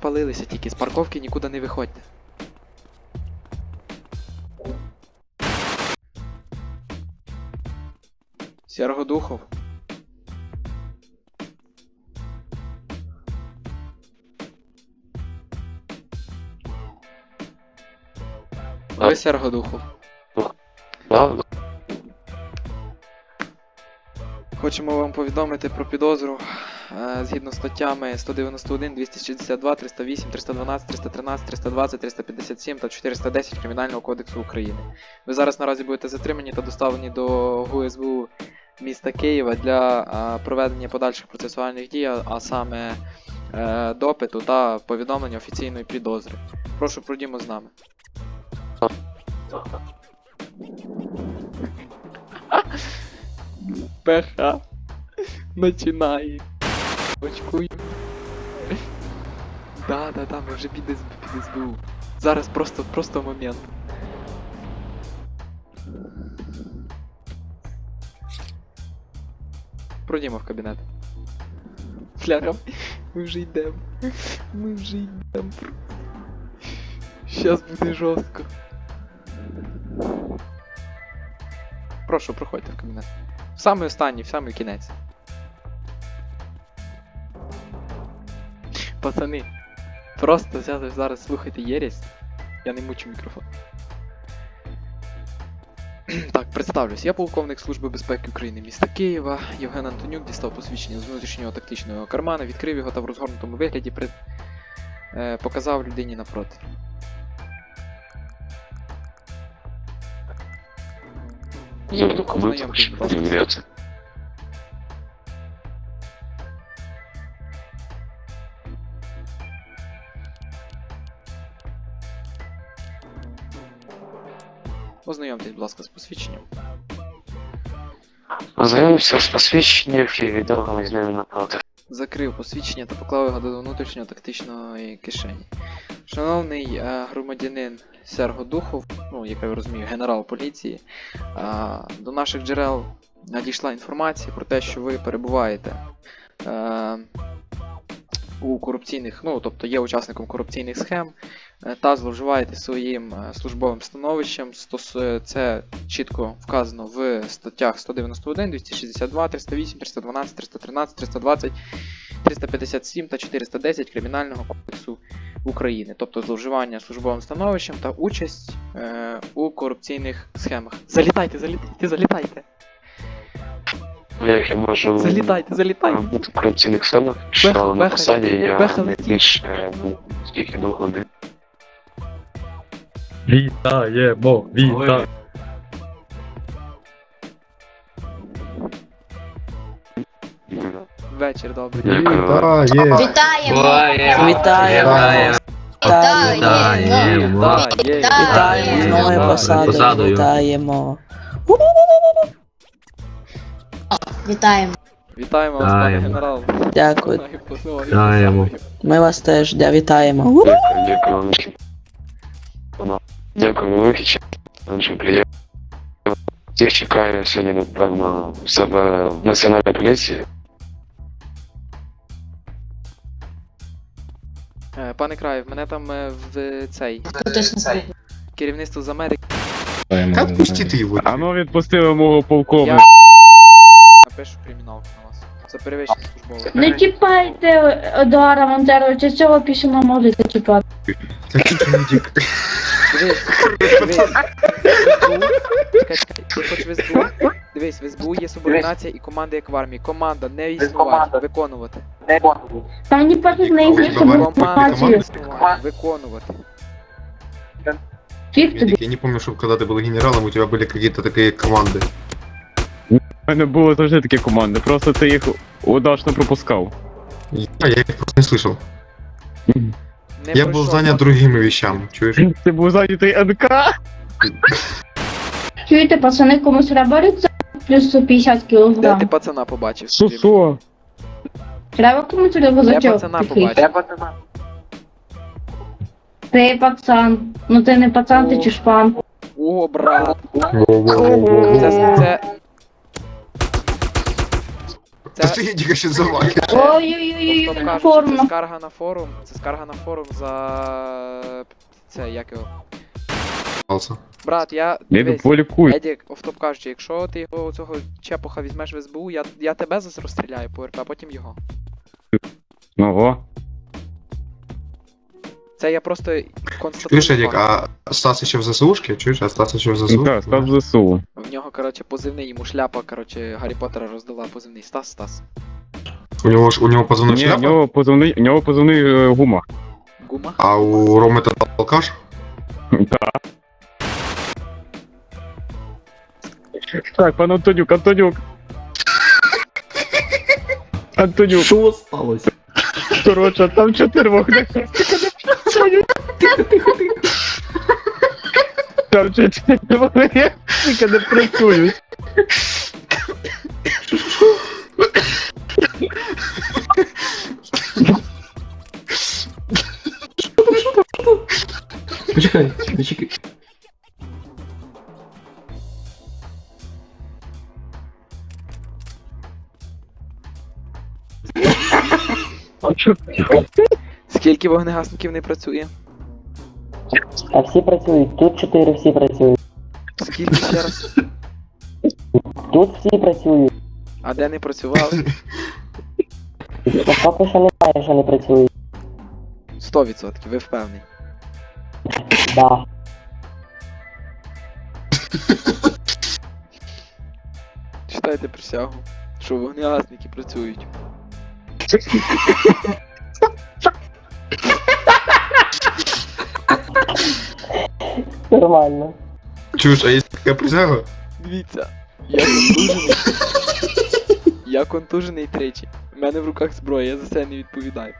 спалилися тільки. З парковки нікуди не виходьте. Сергодухов. Ви Сергодухов. Хочемо вам повідомити про підозру згідно з статтями 191, 262, 308, 312, 313, 320, 357 та 410 Кримінального кодексу України. Ви зараз наразі будете затримані та доставлені до ГУСБУ міста Києва для проведення подальших процесуальних дій, а- саме е, допиту та повідомлення офіційної підозри. Прошу пройдімо з нами. ПХ починає. Очкую. Да, да, да, ми вже під, під СБУ. Зараз просто, просто момент. Пройдімо в кабінет. Фляга, ми вже йдемо. Ми вже йдемо. Щас буде жорстко. Прошу, проходьте в кабінет. В самий останній, в самий кінець. Пацани, просто взяти зараз слухайте єресь. Я не мучу мікрофон. так, представлюсь. Я полковник Служби безпеки України міста Києва. Євген Антонюк дістав посвідчення з внутрішнього тактичного кармана, відкрив його та в розгорнутому вигляді пред... е, показав людині напроти. Знайомтесь, будь ласка. Ознайомтесь, будь ласка, з посвідченням. Ознайомився з посвідченням і віддав з ними напроти. Закрив посвідчення та поклав його до внутрішнього тактичної кишені. Шановний е, громадянин Серго Духов, ну, як я розумію, генерал поліції, е, до наших джерел надійшла інформація про те, що ви перебуваєте е, у корупційних, ну, тобто є учасником корупційних схем та зловживаєте своїм е, службовим становищем. Е, Це чітко вказано в статтях 191, 262, 308, 312, 313, 320, 357 та 410 Кримінального кодексу України, тобто зловживання службовим становищем та участь е, у корупційних схемах. Залітайте, залітайте, залітайте! Як я можу Залітайте, залітайте! бути в корупційних сценах, що на посаді я Беха не летить. е, ну, скільки двох годин. Вітаємо, вітаємо. Вечір добрий. Вітаємо! Вітаємо. Вітаємо! Вітаємо посадою. посадою. Вітаємо. Вітаємо. Вітаємо вас, пане Вітаємо. генерал. Дякую. Вітаємо. Ми вас теж вітаємо. Дякую, дякую. Дякую велике, дуже приємно. Всіх чекаю сьогодні, напевно, в себе в національній поліції. Е, Пане Краєв, мене там е, в цей керівництво з Америки. Отпустите его. А ну відпустили мого Я полковника. напишу криміналку на вас. За перевищення службове. Не чіпайте Едуара Монтеровича, цього пісюна можете чіпати. Какие люди. Дивись, дивись. В СБУ. Чекай, чекай, ти хочеш в СБУ? Дивись, в СБУ є субординація і команда як в армії. Команда не існувати, виконувати. Там не потрібно їх Команда Команда не інформацію. існувати, виконувати. Фіг тобі. Медик, я не помню, что когда ты был генералом, у тебя были какие-то такие команды. У мене були завжди такі команди, просто ти їх удачно пропускав. А, я их просто не слышал. Не Я был пройшов занят другими вещами, чуешь? Ти був зайнятий НК? Чуєте, пацани, комусь треба рюкзак плюс 150 Де ти кілограм. пацана побачив? Що скажи що? Треба комусь мені? Я рюкзачок. пацана такий. побачив. Ти пацан. Ну ти не пацан, ти О. чушпан. О, брат. Во-во-во-во-во. Це, це... Та Це ти є тільки що. Ой-ой-ой, тобто кажучи, це форма. скарга на форум. Це скарга на форум за це як його. Брат, я Я дивись, полікуй. Едік, офтоп кажучи, якщо ти його цього чепуха візьмеш в СБУ, я, я тебе зараз розстріляю по РП, а потім його. Ого. Це я просто констатую. Чуєш, Едік, а Стас ще в ЗСУшки? Чуєш, а Стас ще в ЗСУ? Так, став ЗСУ. В нього, коротше, позивний, йому шляпа, коротше, Гаррі Поттера роздала позивний. Стас, Стас. У нього ж у нього позивний Ні, у нього позивний, у нього позивний е, гума. Гума. а у Роми це алкаш? Так. Так, пан Антонюк, Антонюк. Антонюк. Що сталося? Коротше, там чотири вогнехи. Там чотири вогнехи не працюють. Почекай, почекай. Скільки вогнегасників не працює? А всі працюють, тут чотири всі працюють. Скільки ще раз? Тут всі працюють. А де не працювали? Та поки що немає, що не працюють. 100%, ви впевнені. Да. Читайте присягу, що вогнегасники працюють. Нормально. Чуєш, а є така присяга? Дивіться, я контужений. Я контужений тричі. У мене в руках зброя, я за це не відповідаю.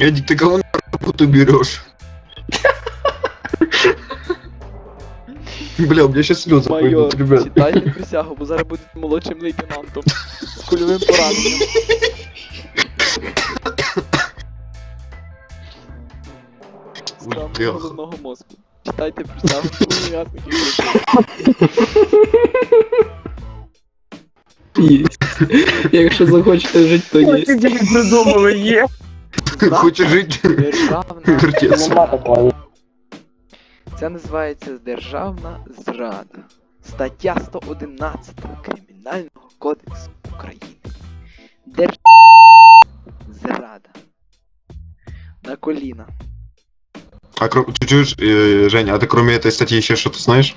Едік, ти кого нахуй ти береш? Бля, у меня сейчас слезы Майор, пойдут, ребят. читайте присягу, бо зараз будете молодшим лейтенантом. З кульовим пораненням. Травмою Бляха. головного мозку. Читайте що вогнегасників працюють. Якщо захочете жити, то є. придумали, є. Хочешь жить? Державна. Вертеться. Нема. Це називається державна зрада. Стаття 111 Кримінального кодексу України. Держ... Зрада. На коліна. А кро- ты чуешь, э, Женя, а ты кроме этой статьи еще что-то знаешь?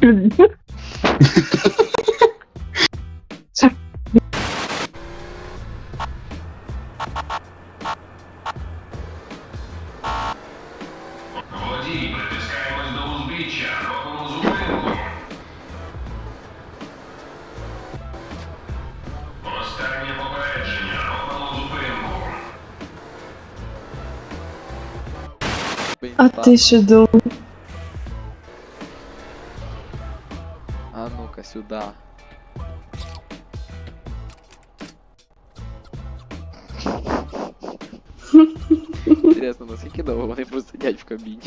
А ти що думав? А ну-ка сюди. Інтересно, наскільки довго вони просидять в кабіні?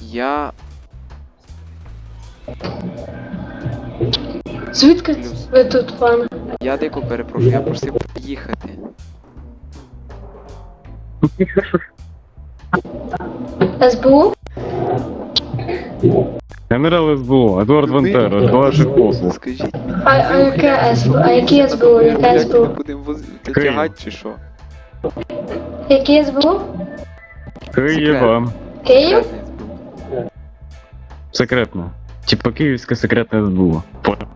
Я Звідки Плюс. ви тут, пане? Я дико перепрошую, я просив їхати. СБУ? Генерал СБУ, Едуард Вентера, до ваших послуг. Скажіть мені, А, а яке СБУ? А які СБУ? Яке як ми СБУ? будемо тягати чи що? Які СБУ? Києва. Київ? Секретно. Типа Київське секретне СБУ. Понял.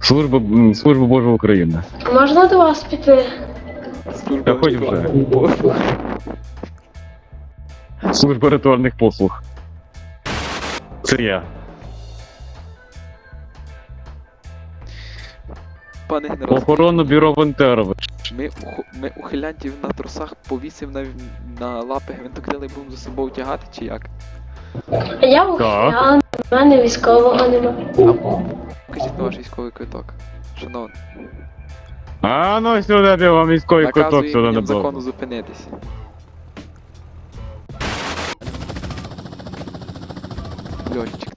Служба, Служба Божа України. Можна до вас піти? Служба Та хоч ритуальних вже. послуг. Служба ритуальних послуг. Це я. Пане генерал, Охоронне бюро Вентерович. ми, ми ухилянтів на трусах повісив на, на лапи гвинтокрили і будемо за собою тягати чи як? Я ухилян, в мене військового нема. Покажіть на ваш військовий квиток. Шановний, А ну сюди де вам військовий квиток наказую сюди не було. закону зупинитись. Льотчик.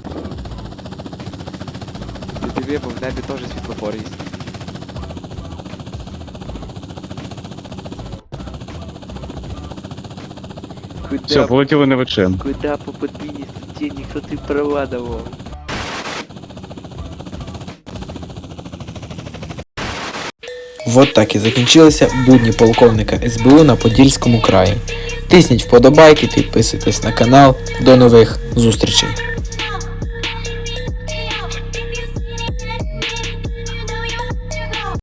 Ти диви, бо в небі теж світлофор є. Все, полетіли на вершину. куда по хто ти права давав? Вот так і закінчилися будні полковника СБУ на Подільському краї. Тисніть вподобайки, підписуйтесь на канал. До нових зустрічей!